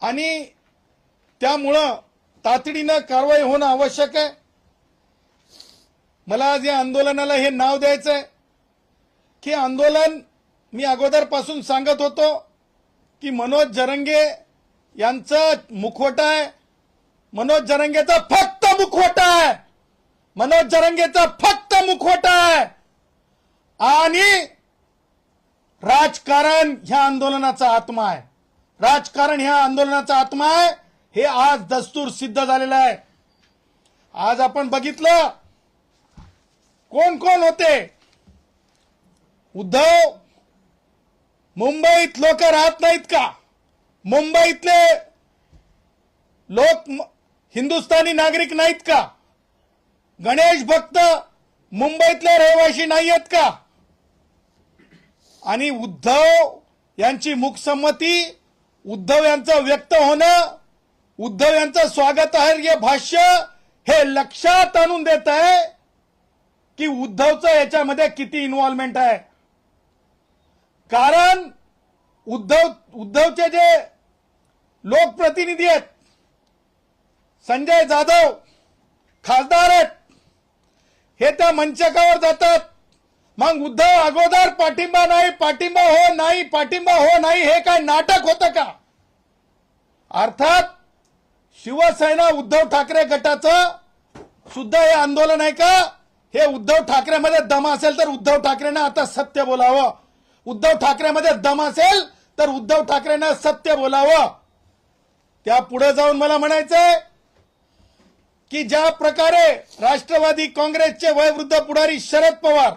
आणि त्यामुळं तातडीनं कारवाई होणं आवश्यक आहे. मला आज या आंदोलनाला हे नाव द्यायचं आहे की आंदोलन मी अगोदरपासून सांगत होतो की मनोज जरंगे यांचं मुखवटा आहे. मनोज जरंगेचा फक्त मुखवटा आहे. मनोज जरंगेचा फक्त मुखवटा आहे. आणि राजकारण ह्या आंदोलनाचा आत्मा आहे. राजकारण ह्या आंदोलनाचा आत्मा आहे. हे आज दस्तूर सिद्ध झालेलं आहे. आज आपण बघितलं कोण कोण होते? उद्धव मुंबईत लोक राहत नाहीत का? मुंबईतले लोक हिंदुस्थानी नागरिक नाहीत का? गणेश भक्त मुंबईतले रहिवासी नाही आहेत का? आणि उद्धव यांची मुखसंमती उद्धव यांचं व्यक्त होणं उद्धव यांचं स्वागत आहे हे भाष्य हे लक्षात आणून देत आहे की उद्धवचं याच्यामध्ये किती इन्व्हॉल्वमेंट आहे. कारण उद्धव उद्धवचे जे लोकप्रतिनिधी आहेत संजय जाधव खासदार आहेत हे त्या मंचकावर जातात. मग उद्धव अगोदर पाठिंबा नाही पाठिंबा हो नाही पाठिंबा हो नाही हे काय नाटक होतं का? अर्थात शिवसेना उद्धव ठाकरे गटाचं सुद्धा हे आंदोलन आहे का? हे उद्धव ठाकरेमध्ये दम असेल तर उद्धव ठाकरेनं आता सत्य बोलावं. उद्धव ठाकरेमध्ये दम असेल तर उद्धव ठाकरेनं सत्य बोलावं. त्या पुढे जाऊन मला म्हणायचंय की ज्या प्रकारे राष्ट्रवादी काँग्रेसचे वयवृद्ध पुढारी शरद पवार